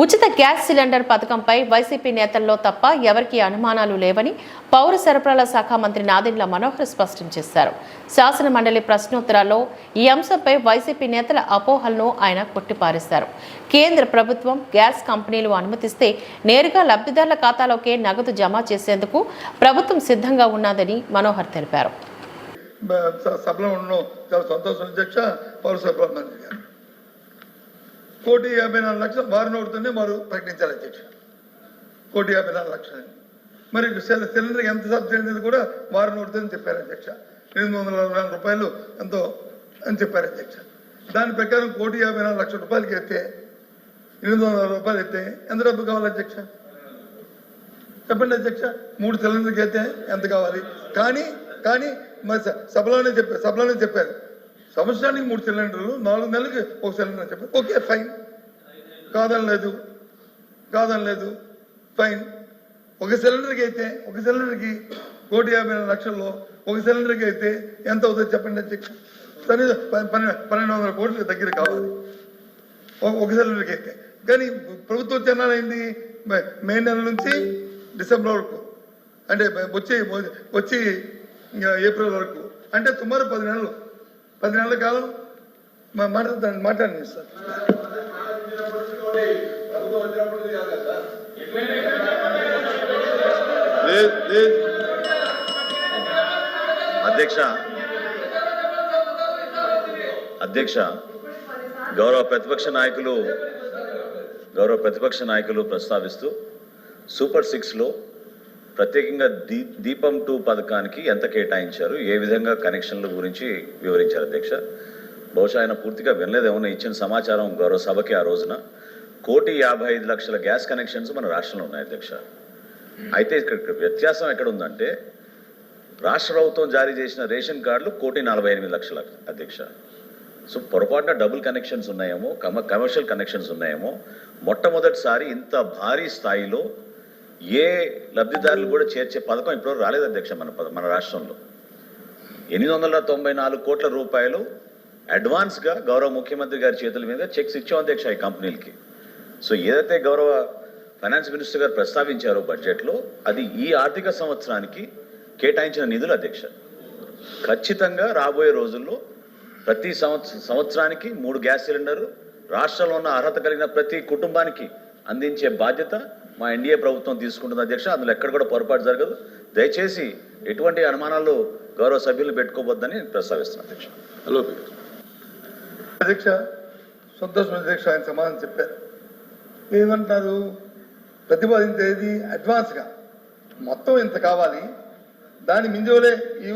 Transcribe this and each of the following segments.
ఉచిత gas cylinder పథకంపై YCP నేతల్లో తప్ప ఎవరికీ అనుమానాలు లేవని పౌర సరఫరాల శాఖ మంత్రి నాదెండ్ల మనోహర్ స్పష్టం చేశారు. శాసన మండలి ప్రశ్నోత్తరాల్లో ఈ అంశంపై వైసీపీ నేతల అపోహలను ఆయన కొట్టిపారేశారు. కేంద్ర ప్రభుత్వం గ్యాస్ కంపెనీలు అనుమతిస్తే నేరుగా లబ్ధిదారుల ఖాతాలోకే నగదు జమ చేసేందుకు ప్రభుత్వం సిద్ధంగా ఉన్నదని మనోహర్ తెలిపారు. సభలో చాలా సంతోషం. అధ్యక్ష పౌర సరఫరాల మంత్రి గారు. కోటి యాభై నాలుగు లక్షలు మారు నోటితోనే వారు ప్రకటించాలి అధ్యక్షుడు కోటి యాభై నాలుగు లక్షలు మరి సిల- సిలిండర్కి ఎంత సబ్సిడీ అనేది కూడా వారి నోటితోనే చెప్పారు అధ్యక్ష. ఎనిమిది వందల అరవై నాలుగు రూపాయలు ఎంతో అని చెప్పారు అధ్యక్ష. దాని ప్రకారం కోటి యాభై నాలుగు లక్షల రూపాయలకి ఎత్తే ఎనిమిది వందల రూపాయలు ఎత్తే ఎంత డబ్బు కావాలి అధ్యక్ష? చెప్పండి అధ్యక్ష. మూడు సిలిండర్కి అయితే ఎంత కావాలి? కానీ కానీ మరి స- సభలోనే చెప్పారు సభలోనే చెప్పారు. సంవత్సరానికి మూడు సిలిండర్లు నాలుగు నెలలకి ఒక సిలిండర్ అని చెప్పారు ఓకే ఫైన్. కాదని లేదు. కాదని లేదు. ఫైన్. ఒక సిలిండర్కి అయితే ఒక సిలిండర్కి కోటి యాభై లక్షల్లో ఒక సిలిండర్కి అయితే ఎంత అవుతుంది చెప్పండి అధ్యక్ష సరే ప- పన్నెండు వందల కోట్లకి దగ్గర కావాలి. ఒక- సిలిండర్కి అయితే. కానీ ప్రభుత్వం చెన్నాలు మే- మే నెల నుంచి డిసెంబర్ వరకు. అంటే వచ్చి వచ్చి ఇంకా ఏప్రిల్ వరకు. అంటే సుమారు పది నెలలు. పది నెలల కాలం మా మాట్లాడతాను మాట్లాడండి సార్. అధ్యక్ష. అధ్యక్ష గౌరవ ప్రతిపక్ష నాయకులు గౌరవ ప్రతిపక్ష నాయకులు ప్రస్తావిస్తూ సూపర్ సిక్స్లో ప్రత్యేకంగా దీ దీపం టూ పథకానికి ఎంత కేటాయించారు? ఏ విధంగా కనెక్షన్ల గురించి వివరించారు అధ్యక్ష? బహుశా ఆయన పూర్తిగా వినలేదేమన్నా ఇచ్చిన సమాచారం గౌరవ సభకి ఆ రోజున. కోటి యాభై ఐదు లక్షల గ్యాస్ కనెక్షన్స్ మన రాష్ట్రంలో ఉన్నాయి అధ్యక్ష. అయితే ఇక్కడ ఇక్కడ వ్యత్యాసం ఎక్కడ ఉందంటే రాష్ట్ర ప్రభుత్వం జారీ చేసిన రేషన్ కార్డులు కోటి నలభై ఎనిమిది లక్షల అధ్యక్ష. సో పొరపాటున డబుల్ కనెక్షన్స్ ఉన్నాయేమో కమ కమర్షియల్ కనెక్షన్స్ ఉన్నాయేమో మొట్టమొదటిసారి ఇంత భారీ స్థాయిలో ఏ లబ్ధిదారులు కూడా చేర్చే పథకం ఇప్పుడు రాలేదు అధ్యక్ష మన మన రాష్ట్రంలో. ఎనిమిది వందల తొంభై నాలుగు కోట్ల రూపాయలు అడ్వాన్స్గా గౌరవ ముఖ్యమంత్రి గారి చేతుల మీద చెక్స్ ఇచ్చాం అధ్యక్ష ఈ కంపెనీలకి. సో ఏదైతే గౌరవ ఫైనాన్స్ మినిస్టర్ గారు ప్రస్తావించారో బడ్జెట్లో అది ఈ ఆర్థిక సంవత్సరానికి కేటాయించిన నిధులు అధ్యక్ష. ఖచ్చితంగా రాబోయే రోజుల్లో ప్రతి సంవత్సరం సంవత్సరానికి మూడు గ్యాస్ సిలిండర్లు రాష్ట్రంలో ఉన్న అర్హత కలిగిన ప్రతి కుటుంబానికి అందించే బాధ్యత మా ఎన్డీఏ ప్రభుత్వం తీసుకుంటుంది అధ్యక్ష అందులో ఎక్కడ కూడా పొరపాటు జరగదు. దయచేసి ఎటువంటి అనుమానాలు గౌరవ సభ్యులు పెట్టుకోవద్దని ప్రస్తావిస్తున్నాను అధ్యక్ష. హలో అధ్యక్ష సంతోషం అధ్యక్ష ఆయన సమాధానం చెప్పారు. ఏమంటున్నారు ప్రతిపాదించేది అడ్వాన్స్గా. మొత్తం ఇంత కావాలి. దాని మింజోలే ఈ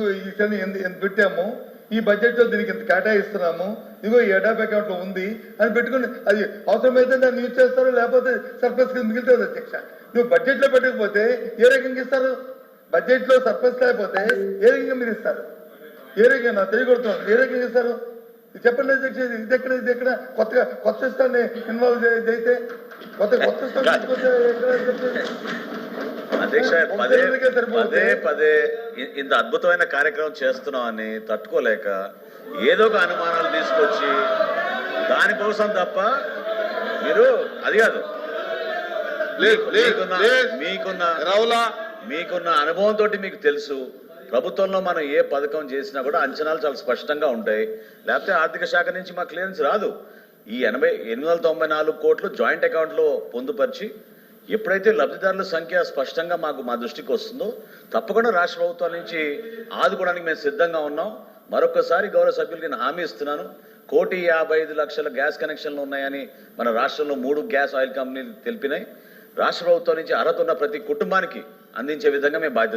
ఎంత ఎంత పెట్టాము ఈ బడ్జెట్లో దీనికి ఇంత కేటాయిస్తున్నాము. ఇదిగో ఈ ఎడాప్ అకౌంట్లో ఉంది. అని పెట్టుకుని అది అవసరమైతే దాన్ని యూజ్ చేస్తారు లేకపోతే సర్ప్లస్ కింద మిగులుతుంది అధ్యక్ష. నువ్వు బడ్జెట్లో పెట్టకపోతే ఏ రకంగా ఇస్తారు? బడ్జెట్లో సర్ప్లస్ లేకపోతే ఏ రకంగా మీరు ఇస్తారు? ఏ రకంగా? నా తెలియకొడుతున్నాను ఏ రకంగా ఇస్తారు? చెప్పండి అధ్యక్ష ఇది ఎక్కడ ఇది ఎక్కడ? కొత్తగా కొత్త సిస్టాన్ని ఇన్వాల్వ్ చేస్తే కొత్త కొత్త సిస్టమ్? అధ్యక్ష పదే పదే పదే ఇంత అద్భుతమైన కార్యక్రమం చేస్తున్నామని తట్టుకోలేక ఏదో ఒక అనుమానాలు తీసుకొచ్చి దానికోసం తప్ప మీరు అది కాదు. మీకున్న-. మీకున్న మీకున్న అనుభవంతో మీకు తెలుసు. ప్రభుత్వంలో మనం ఏ పథకం చేసినా కూడా అంచనాలు చాలా స్పష్టంగా ఉంటాయి. లేకపోతే ఆర్థిక శాఖ నుంచి మా క్లియరెన్స్ రాదు. ఈ ఎనభై ఎనిమిది వందల తొంభై నాలుగు కోట్లు జాయింట్ అకౌంట్లో పొందుపరిచి ఎప్పుడైతే లబ్ధిదారుల సంఖ్య స్పష్టంగా మాకు మా దృష్టికి వస్తుందో తప్పకుండా రాష్ట్ర ప్రభుత్వం నుంచి ఆదుకోవడానికి మేము సిద్ధంగా ఉన్నాం. మరొకసారి గౌరవ సభ్యులకి నేను హామీ ఇస్తున్నాను. కోటి యాభై ఐదు లక్షల గ్యాస్ కనెక్షన్లు ఉన్నాయని మన రాష్ట్రంలో మూడు గ్యాస్ ఆయిల్ కంపెనీలు తెలిపినాయి. రాష్ట్ర ప్రభుత్వం నుంచి అర్హత ఉన్న ప్రతి కుటుంబానికి అందించే విధంగా మేము బాధ్యత